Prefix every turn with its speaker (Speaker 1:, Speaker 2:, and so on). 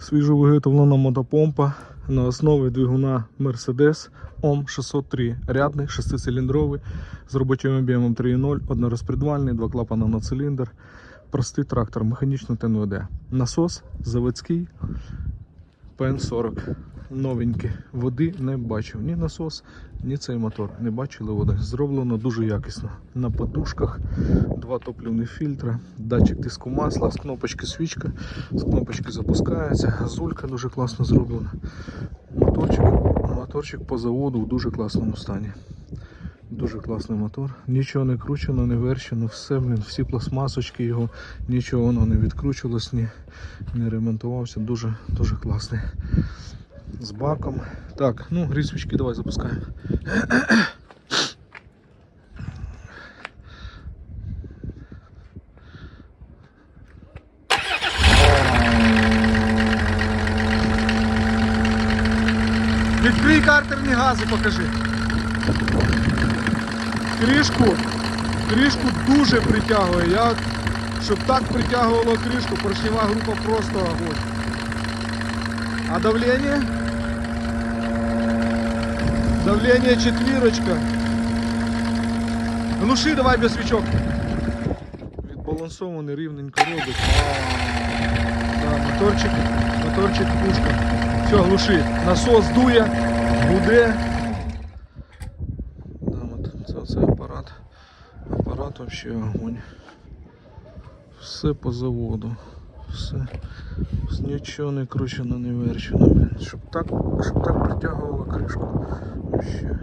Speaker 1: Свіжовиготовлена мотопомпа на основі двигуна Mercedes OM 603. Рядний, шестициліндровий, з робочим об'ємом 3.0, однорозпредвальний, два клапана на циліндр. Простий трактор, механічно ТНВД. Насос заводський ПН-40. Новенький. Води не бачив. Ні насос, ні цей мотор. Не бачили води. Зроблено дуже якісно. На подушках два топливні фільтри, датчик тиску масла, з кнопочки свічка, з кнопочки запускається. Газулька дуже класно зроблена. Моторчик, моторчик по заводу в дуже класному стані. Дуже класний мотор. Нічого не кручено, не верчено, все, блін, всі пластмасочки його, нічого воно не відкручувалось, ні, не ремонтувався. Дуже, дуже класний. З баком. Так, ну, грісвічки давай запускаємо. Відкрий картерні гази, покажи. Кришку, кришку дуже притягує. Я, щоб так притягувало кришку, поршнева група просто огонь. А давление? Давление четвірочка. Глуши давай без свічок. Відбалансований рівненько робить. Да, моторчик, моторчик, пушка. Все, глуши. Насос дує, буде. Апарат вообще огонь. Все по заводу. Все. Нічого не кручено, не верчено. Щоб так, щоб так притягувало кришку. Вообще.